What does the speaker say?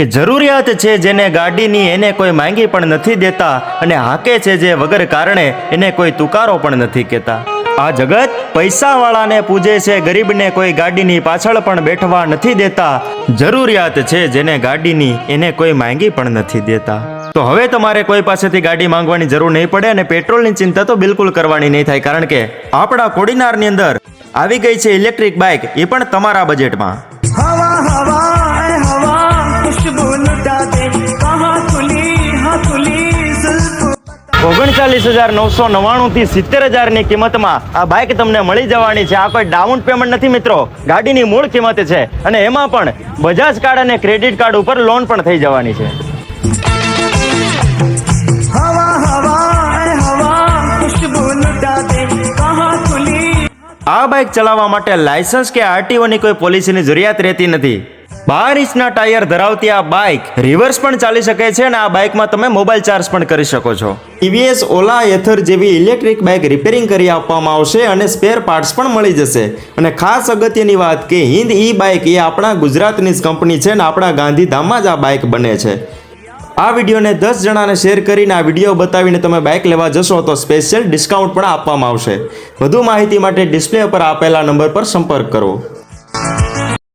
કે જરૂરિયાત છે જેને ગાડીની એને કોઈ માંગી પણ નથી દેતા અને હાકે છે જે વગર કારણે એને કોઈ તુકારો પણ નથી કહેતા. આ જગત પૈસાવાળાને પૂજે છે, ગરીબને કોઈ ગાડીની પાછળ પણ બેઠવા નથી દેતા. જરૂરિયાત છે જેને ગાડીની એને કોઈ માંગી પણ નથી દેતા. તો હવે તમારે કોઈ પાસેથી ગાડી માંગવાની જરૂર નહીં પડે અને પેટ્રોલની ચિંતા તો બિલકુલ કરવાની નહીં થાય, કારણ કે આપણા કોડીનારની અંદર આવી ગઈ છે ઇલેક્ટ્રિક બાઇક, એ પણ તમારા બજેટમાં. ઓગણચાલીસ હજાર નવસો નવ્વાણુંથી સિત્તેર હજારની કિંમતમાં આ બાઇક તમને મળી જવાની છે. આ કોઈ ડાઉન પેમેન્ટ નથી મિત્રો. ગાડીની મૂળ કિંમત છે અને એમાં પણ બજાજ કાર્ડ અને ક્રેડિટ કાર્ડ ઉપર લોન પણ થઈ જવાની છે. આ બાઇક ચલાવવા માટે લાયસન્સ કે આરટીઓની કોઈ પોલિસીની જરૂરિયાત રહેતી નથી. બાર ઇંચના ટાયર ધરાવતી આ બાઇક રિવર્સ પણ ચાલી શકે છે અને આ બાઇકમાં તમે મોબાઈલ ચાર્જ પણ કરી શકો છો. ટીવીએસ ઓલા, એથર જેવી ઇલેક્ટ્રિક બાઇક રિપેરિંગ કરી આપવામાં આવશે અને સ્પેર પાર્ટ્સ પણ મળી જશે. અને ખાસ અગત્યની વાત કે હિન્દ ઈ બાઇક એ આપણા ગુજરાતની જ કંપની છે અને આપણા ગાંધીધામમાં જ આ બાઇક બને છે. આ વિડીયોને દસ જણાને શેર કરીને આ વીડિયો બતાવીને તમે બાઇક લેવા જશો તો સ્પેશિયલ ડિસ્કાઉન્ટ પણ આપવામાં આવશે. વધુ માહિતી માટે ડિસ્પ્લે પર આપેલા નંબર પર સંપર્ક કરો.